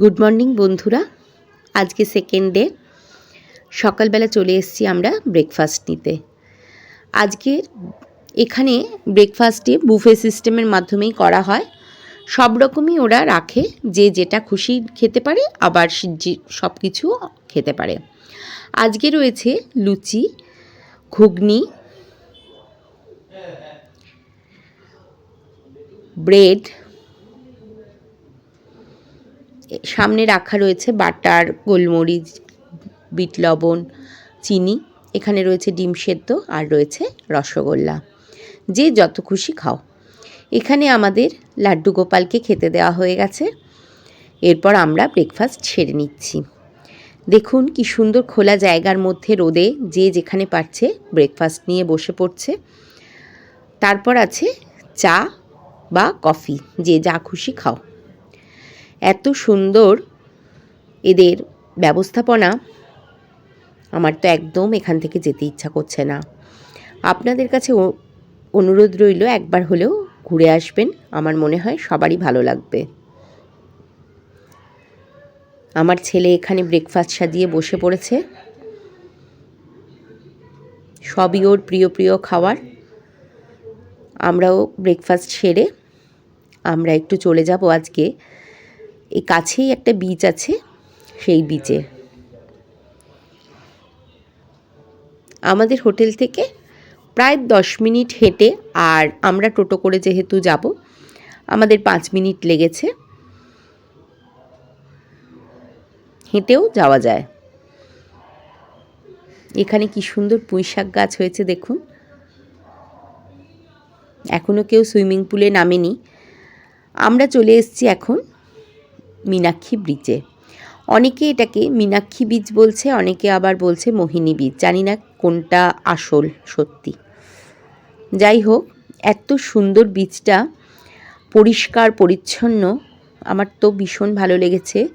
Good morning বন্ধুরা। আজকে second day সকালবেলা চলে এসেছি আমরা ব্রেকফাস্ট নিতে। আজকে এখানে ব্রেকফাস্টে বুফে সিস্টেমের মাধ্যমেই করা হয়। সব রকমই ওরা রাখে, যে যেটা খুশি খেতে পারে, আবার সব কিছু খেতে পারে। আজকে রয়েছে লুচি, ঘুগনি ব্রেড সামনে রাখা রয়েছে বাটার, গোলমরিচ, বিট লবণ, চিনি। এখানে রয়েছে ডিম সেদ্ধ আর রয়েছে রসগোল্লা। যে যত খুশি খাও। এখানে আমাদের লাড্ডু গোপালকে খেতে দেওয়া হয়ে গেছে। এরপর আমরা ব্রেকফাস্ট সেরে নিচ্ছি। দেখুন কি সুন্দর খোলা জায়গার মধ্যে রোদে যে যেখানে পারছে ব্রেকফাস্ট নিয়ে বসে পড়ছে। তারপর আছে চা বা কফি। যে যা খুশি খাও। এত সুন্দর এদের ব্যবস্থাপনা, আমার তো একদম এখান থেকে যেতে ইচ্ছা করছে না। আপনাদের কাছে অনুরোধ রইল, একবার হলেও ঘুরে আসবেন। আমার মনে হয় সবারই ভালো লাগবে। আমার ছেলে এখানে ব্রেকফাস্ট সাজিয়ে বসে পড়েছে। সবই ওর প্রিয় প্রিয় খাবার আমরাও ব্রেকফাস্ট সেরে আমরা একটু চলে যাব আজকে। এই কাছেই একটা বিচ আছে, সেই বিচে আমাদের হোটেল থেকে প্রায় দশ মিনিট হেঁটে আর আমরা টোটো করে যেহেতু যাব, আমাদের পাঁচ মিনিট লেগেছে। হেঁটেও যাওয়া যায়। এখানে কি সুন্দর পুঁই শাক গাছ হয়েছে দেখুন। এখনও কেউ সুইমিং পুলে নামেনি। আমরা চলে এসেছি এখন মীনাক্ষী ব্রিজে। অনেকে এটাকে মীনাক্ষী বীজ বলছে, অনেকে আবার বলছে মোহিনী বীজ। জানি না কোনটা আসল সত্যি। যাই হোক, এত সুন্দর বীজটা পরিষ্কার, পরিচ্ছন্ন, আমার তো ভীষণ ভালো লেগেছে।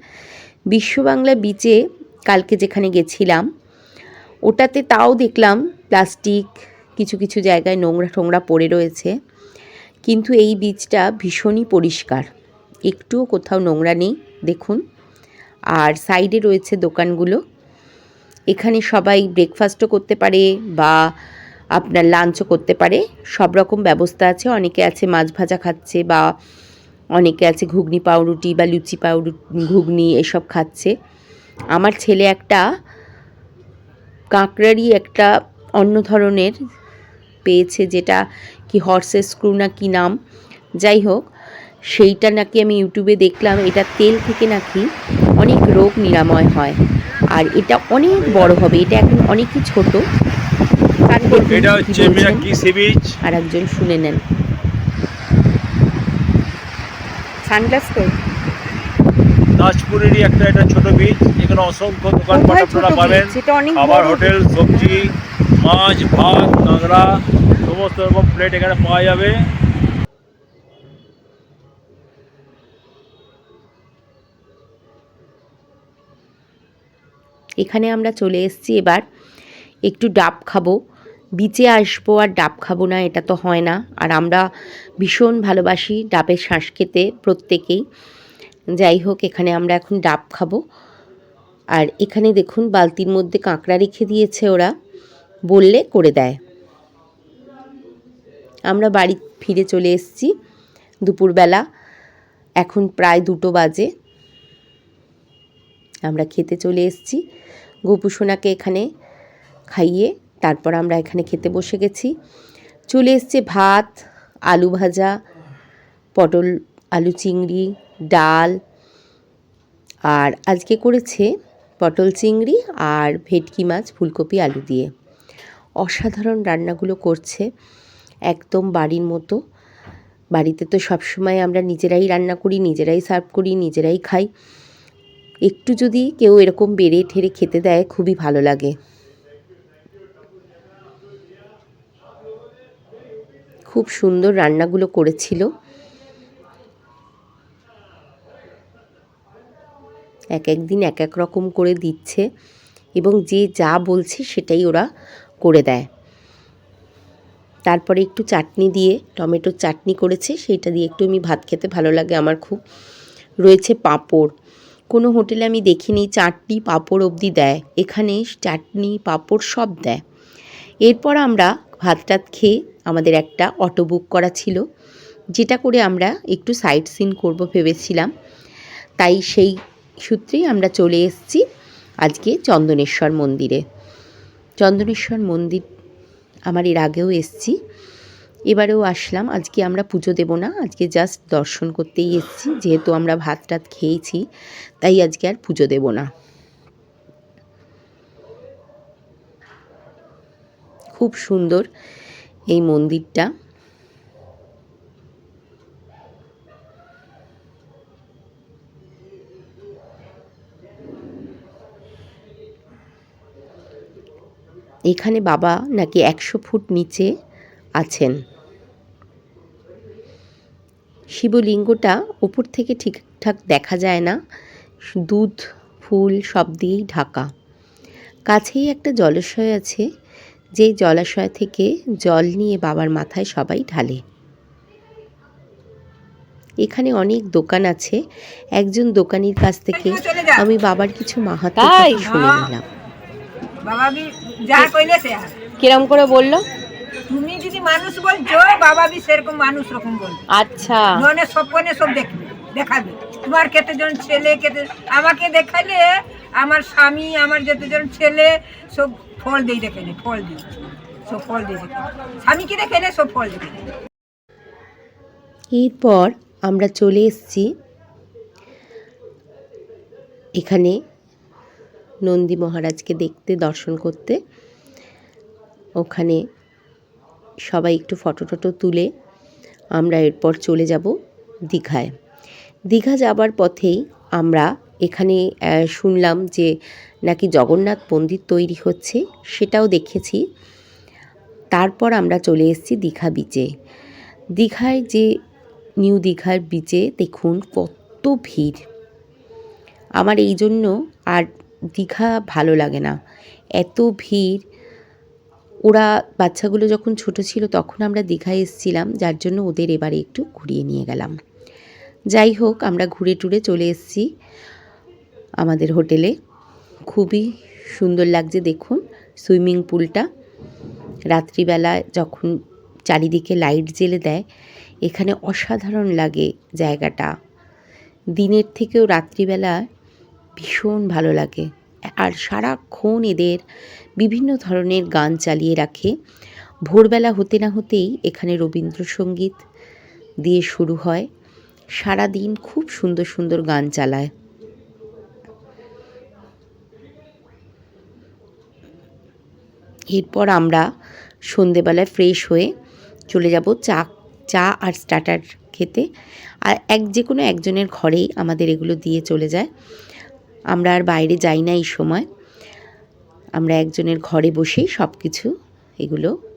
বিশ্ব বাংলা বিচে কালকে যেখানে গেছিলাম, ওটাতে তাও দেখলাম প্লাস্টিক, কিছু কিছু জায়গায় নোংরা টোংরা পড়ে রয়েছে। কিন্তু এই বীজটা ভীষণই পরিষ্কার। একটুও কোথাও নোংরা নেই, দেখুন। আর সাইডে রয়েছে দোকানগুলো। এখানে সবাই ব্রেকফাস্টও করতে পারে বা আপনার লাঞ্চও করতে পারে। সব রকম ব্যবস্থা আছে। অনেকে আছে মাছ ভাজা খাচ্ছে বা অনেকে আছে ঘুগনি পাউরুটি বা লুচি পাউরুটি ঘুগনি এসব খাচ্ছে। আমার ছেলে একটা কাঁকড়ারই একটা অন্য ধরনের পেয়েছে যেটা কি হর্সেস স্ক্রু না কি নাম। যাই হোক সেইটা নাকি আমি ইউটিউবে দেখলাম এটা তেল থেকে নাকি অনেক রোগ নিরাময় হয়। আর এটা অনেক বড় হবে এটা এখন অনেকই ছোট। এটা হচ্ছে আর একজন শুনে নেন। সানগ্লাস তো? নাচপুরেরই একটা এটা ছোট বিচ এখানে অসংখ্য দোকানপাট আপনারা পাবেন। খাবার হোটেল সবজি মাছ ভাত কাঁকড়া সমস্ত রকম প্লেট এখানে পাওয়া যাবে। এখানে আমরা চলে এসেছি এবার। একটু ডাব খাব। বিচে আসব আর ডাব খাব না, এটা তো হয় না। আর আমরা ভীষণ ভালোবাসি ডাবের শ্বাস খেতে প্রত্যেকেই। যাই হোক, এখানে আমরা এখন ডাব খাব। আর এখানে দেখুন, বালতির মধ্যে কাঁকড়া রেখে দিয়েছে ওরা। বললে করে দেয়। আমরা বাড়ি ফিরে চলে এসেছি দুপুরবেলা। এখন প্রায় দুটো বাজে। আমরা খেতে চলে এসেছি। গোপুসোনাকে এখানে খাইয়ে তারপর আমরা এখানে খেতে বসে গেছি। চলে এসছে ভাত, আলু ভাজা, পটল, আলু চিংড়ি, ডাল। আর আজকে করেছে পটল চিংড়ি আর ভেটকি মাছ, ফুলকপি, আলু দিয়ে। অসাধারণ রান্নাগুলো করছে একদম বাড়ির মতো। বাড়িতে তো সবসময় আমরা নিজেরাই রান্না করি, নিজেরাই সার্ভ করি, নিজেরাই খাই। একটু যদি কেউ এরকম বেড়ে ঠেড়ে খেতে দেয়, খুবই ভালো লাগে। খুব সুন্দর রান্নাগুলো করেছিল। এক এক দিন এক এক রকম করে দিচ্ছে এবং যে যা বলছে সেটাই ওরা করে দেয়। তারপরে একটু চাটনি দিয়ে, টমেটোর চাটনি করেছে, সেইটা দিয়ে একটু আমি ভাত খেতে ভালো লাগে, আমার খুব রয়েছে পাঁপড়। কোনো হোটেলে আমি দেখিনি, চাটনি পাঁপড় অবধি দেয়। এখানে চাটনি, পাঁপড় সব দেয়। এরপর আমরা ভাত টাত খেয়ে আমাদের একটা অটো বুক করা ছিল, যেটা করে আমরা একটু সাইট সিন করব ভেবেছিলাম। তাই সেই সূত্রেই আমরা চলে এসেছি আজকে চন্দনেশ্বর মন্দিরে। চন্দনেশ্বর মন্দির, আমার এর আগেও এসেছি। এবারেও আসলাম। আজকে আমরা পুজো দেব না, আজকে জাস্ট দর্শন করতেই এসেছি। যেহেতু আমরা ভাত টাত খেয়েছি, তাই আজকে আর পুজো দেব না। খুব সুন্দর এই মন্দিরটা। এখানে বাবা নাকি একশো ফুট নিচে আছেন। শিবলিঙ্গটা ওপর থেকে ঠিকঠাক দেখা যায় না। দুধ ফুল সব দিয়েই ঢাকা। কাছেই একটা জলাশয় আছে যেই জলাশয় থেকে জল নিয়ে বাবার মাথায় সবাই ঢালে। এখানে অনেক দোকান আছে। একজন দোকানির কাছ থেকে আমি বাবার কিছু মাহাত্ম্য তাই? কথা শুনে নিলাম। কিরম করে বলল? মানুষ বলছো বাবা বি সেরকম মানুষ রকম বলবে আচ্ছা। ননে সবকনে সব দেখবে দেখাবে। তোমার কেতেজন ছেলে কেতে আমাকে দেখাইলে আমার স্বামী আমার যেতেজন ছেলে সব ফল দিই দেখে নে, ফল দিই সব ফল দিয়ে দেখে স্বামীকে দেখে নে, সব ফল দেখে এরপর আমরা চলে এসেছি এখানে নন্দী মহারাজকে দেখতে দর্শন করতে। ওখানে সবাই একটু ফটো টটো তুলে আমরা এরপর চলে যাব দীঘায়। দীঘা যাবার পথেই আমরা এখানে শুনলাম যে নাকি জগন্নাথ মন্দির তৈরি হচ্ছে, সেটাও দেখেছি। তারপর আমরা চলে এসেছি দীঘা বিচে দীঘায় যে নিউ দীঘার বিচে দেখুন কত ভিড়। আমার এই জন্য আর দীঘা ভালো লাগে না। এত ভিড় ওরা বাচ্চাগুলো যখন ছোট ছিল তখন আমরা দীঘায় এসেছিলাম, যার জন্য ওদের এবারে একটু ঘুরিয়ে নিয়ে গেলাম। যাই হোক, আমরা ঘুরে টুরে চলে এসেছি আমাদের হোটেলে। খুবই সুন্দর লাগছে দেখুন সুইমিং পুলটা। রাত্রিবেলায় যখন চারিদিকে লাইট জ্বেলে দেয়, এখানে অসাধারণ লাগে জায়গাটা। দিনের থেকেও রাত্রিবেলা ভীষণ ভালো লাগে। আর সারাক্ষণ এদের বিভিন্ন ধরনের গান চালিয়ে রাখে। ভোরবেলা হতে না হতেই এখানে রবীন্দ্রসঙ্গীত দিয়ে শুরু হয়। সারা দিন খুব সুন্দর সুন্দর গান চালায়। এরপর আমরা সন্ধেবেলায় ফ্রেশ হয়ে চলে যাব চা চা আর স্টার্টার খেতে। আর এক যে কোনো একজনের ঘরেই আমাদের এগুলো দিয়ে চলে যায়। আমরা আর বাইরে যাই না এই সময়। আমরা একজনের ঘরে বসেই সব কিছু এগুলো